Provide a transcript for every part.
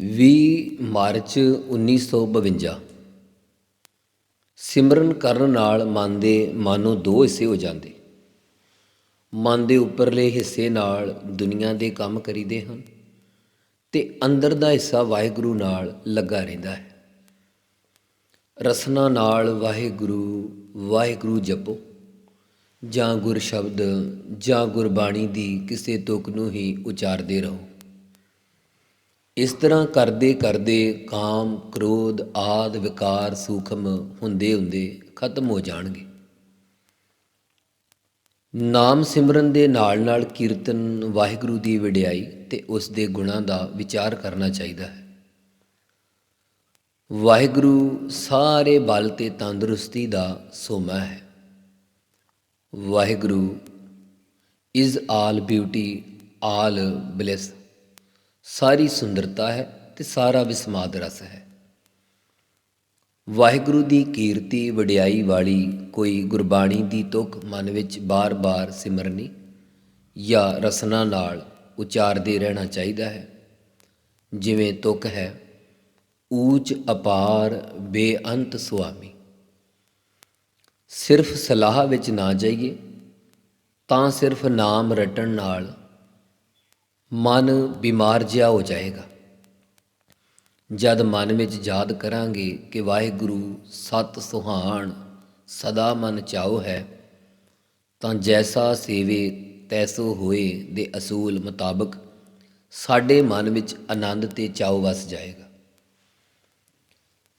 ਵੀਹ ਮਾਰਚ 1952 ਸਿਮਰਨ ਕਰਨ ਨਾਲ ਮਨ ਦੇ ਮਾਨੋ ਦੋ ਹਿੱਸੇ ਹੋ ਜਾਂਦੇ। ਮਨ ਦੇ ਉੱਪਰਲੇ ਹਿੱਸੇ ਨਾਲ ਦੁਨੀਆ ਦੇ ਕੰਮ ਕਰੀਦੇ ਹਨ ਤੇ ਅੰਦਰ ਦਾ ਹਿੱਸਾ ਵਾਹਿਗੁਰੂ ਨਾਲ ਲੱਗਾ ਰਹਿੰਦਾ ਹੈ। ਰਸਨਾ ਨਾਲ ਵਾਹਿਗੁਰੂ ਵਾਹਿਗੁਰੂ ਜਪੋ। ਜਾਂ ਗੁਰ ਸ਼ਬਦ ਜਾਂ ਗੁਰਬਾਣੀ ਦੀ ਕਿਸੇ ਤੁਕ ਨੂੰ ਹੀ ਉਚਾਰਦੇ ਰਹੋ। ਇਸ ਤਰ੍ਹਾਂ ਕਰਦੇ ਕਰਦੇ ਕਾਮ, ਕ੍ਰੋਧ, ਆਦ, ਵਿਕਾਰ, ਸੂਖਮ ਹੁੰਦੇ ਹੁੰਦੇ ਖਤਮ ਹੋ ਜਾਣਗੇ। ਨਾਮ ਸਿਮਰਨ ਦੇ ਨਾਲ ਨਾਲ ਕੀਰਤਨ ਵਾਹਿਗੁਰੂ ਦੀ ਵਡਿਆਈ ਤੇ ਉਸ ਦੇ ਗੁਣਾਂ ਦਾ ਵਿਚਾਰ ਕਰਨਾ ਚਾਹੀਦਾ ਹੈ। ਵਾਹਿਗੁਰੂ ਸਾਰੇ ਬਲ ਤੇ ਤੰਦਰੁਸਤੀ ਦਾ ਸੋਮਾ ਹੈ। Waheguru is all beauty all bliss ਸਾਰੀ ਸੁੰਦਰਤਾ ਹੈ ਤੇ ਸਾਰਾ ਵਿਸਮਾਦ ਰਸ ਹੈ। ਵਾਹਿਗੁਰੂ ਦੀ ਕੀਰਤੀ ਵਡਿਆਈ ਵਾਲੀ ਕੋਈ ਗੁਰਬਾਣੀ ਦੀ ਤੁਕ ਮਨ ਵਿੱਚ ਬਾਰ-ਬਾਰ ਸਿਮਰਨੀ ਜਾਂ ਰਸਨਾ ਨਾਲ ਉਚਾਰਦੇ ਰਹਿਣਾ ਚਾਹੀਦਾ ਹੈ। ਜਿਵੇਂ ਤੁਕ ਹੈ, ਊਚ ਅਪਾਰ ਬੇਅੰਤ ਸੁਆਮੀ। ਸਿਰਫ ਸਲਾਹ ਵਿੱਚ ਨਾ ਜਾਈਏ, ਤਾਂ ਸਿਰਫ ਨਾਮ ਰਟਣ ਨਾਲ ਮਨ ਬਿਮਾਰ ਜਿਹਾ ਹੋ ਜਾਏਗਾ। ਜਦ ਮਨ ਵਿੱਚ ਯਾਦ ਕਰਾਂਗੇ ਕਿ ਵਾਹਿਗੁਰੂ ਸਤ ਸੁਹਾਣ ਸਦਾ ਮਨ ਚਾਉ ਹੈ, ਤਾਂ ਜੈਸਾ ਸੇਵੇ ਤੈਸੋ ਹੋਏ ਦੇ ਅਸੂਲ ਮੁਤਾਬਕ ਸਾਡੇ ਮਨ ਵਿੱਚ ਆਨੰਦ ਤੇ ਚਾਉ ਵਸ ਜਾਏਗਾ।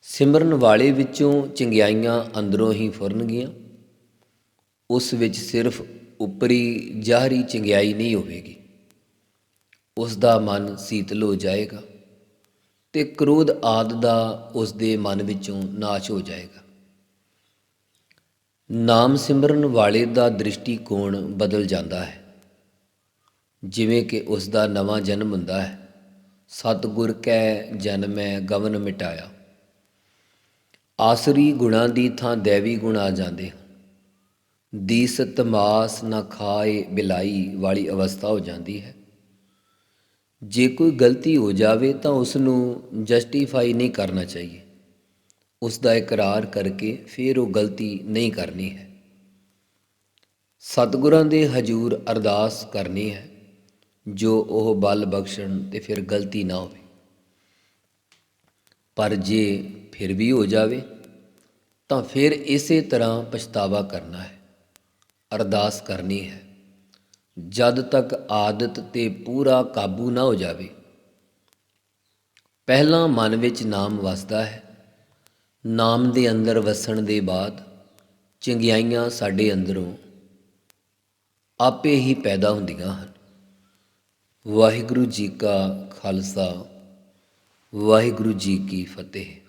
ਸਿਮਰਨ ਵਾਲੇ ਵਿੱਚੋਂ ਚੰਗਿਆਈਆਂ ਅੰਦਰੋਂ ਹੀ ਫੁਰਨਗੀਆਂ, ਉਸ ਵਿੱਚ ਸਿਰਫ ਉਪਰੀ ਜ਼ਾਹਰੀ ਚੰਗਿਆਈ ਨਹੀਂ ਹੋਵੇਗੀ। ਉਸ ਦਾ ਮਨ ਸੀਤਲ ਹੋ ਜਾਏਗਾ ਤੇ ਕ੍ਰੋਧ ਆਦ ਦਾ ਉਸ ਦੇ ਮਨ ਵਿੱਚੋਂ ਨਾਸ਼ ਹੋ ਜਾਏਗਾ। ਨਾਮ ਸਿਮਰਨ ਵਾਲੇ ਦਾ ਦ੍ਰਿਸ਼ਟੀਕੋਣ ਬਦਲ ਜਾਂਦਾ ਹੈ। ਜਿਵੇਂ ਕਿ ਉਸ ਦਾ ਨਵਾਂ ਜਨਮ ਹੁੰਦਾ ਹੈ। ਸਤਿਗੁਰ ਕੈ ਜਨਮੈ ਗਵਨ ਮਿਟਾਇਆ। ਆਸਰੀ ਗੁਣਾਂ ਦੀ ਥਾਂ ਦੇਵੀ ਗੁਣ ਆ ਜਾਂਦੇ ਹਨ। ਦੀਸਤ ਮਾਸ ਨਾ ਖਾਏ ਬਿਲਾਈ ਵਾਲੀ ਅਵਸਥਾ ਹੋ ਜਾਂਦੀ ਹੈ। ਜੇ ਕੋਈ ਗਲਤੀ ਹੋ ਜਾਵੇ ਤਾਂ ਉਸ ਨੂੰ ਜਸਟੀਫਾਈ ਨਹੀਂ ਕਰਨਾ ਚਾਹੀਏ। ਉਸ ਦਾ ਇਕਰਾਰ ਕਰਕੇ ਫਿਰ ਉਹ ਗਲਤੀ ਨਹੀਂ ਕਰਨੀ ਹੈ। ਸਤਿਗੁਰਾਂ ਦੇ ਹਜੂਰ ਅਰਦਾਸ ਕਰਨੀ ਹੈ, ਜੋ ਉਹ ਬਲ ਬਖਸ਼ਣ ਤੇ ਫਿਰ ਗਲਤੀ ਨਾ ਹੋਵੇ। ਪਰ ਜੇ ਫਿਰ ਵੀ ਹੋ ਜਾਵੇ, ਤਾਂ ਫਿਰ ਇਸੇ ਤਰ੍ਹਾਂ ਪਛਤਾਵਾ ਕਰਨਾ ਹੈ। ਅਰਦਾਸ ਕਰਨੀ ਹੈ। ਜਦ ਤੱਕ ਆਦਤ ਤੇ ਪੂਰਾ ਕਾਬੂ ਨਾ ਹੋ ਜਾਵੇ। ਪਹਿਲਾਂ ਮਨ ਵਿੱਚ ਨਾਮ ਵਸਦਾ ਹੈ। ਨਾਮ ਦੇ ਅੰਦਰ ਵਸਣ ਦੇ ਬਾਅਦ ਚੰਗਿਆਈਆਂ ਸਾਡੇ ਅੰਦਰੋਂ ਆਪੇ ਹੀ ਪੈਦਾ ਹੁੰਦੀਆਂ ਹਨ। ਵਾਹਿਗੁਰੂ ਜੀ ਕਾ ਖਾਲਸਾ, ਵਾਹਿਗੁਰੂ ਜੀ ਕੀ ਫਤਿਹ।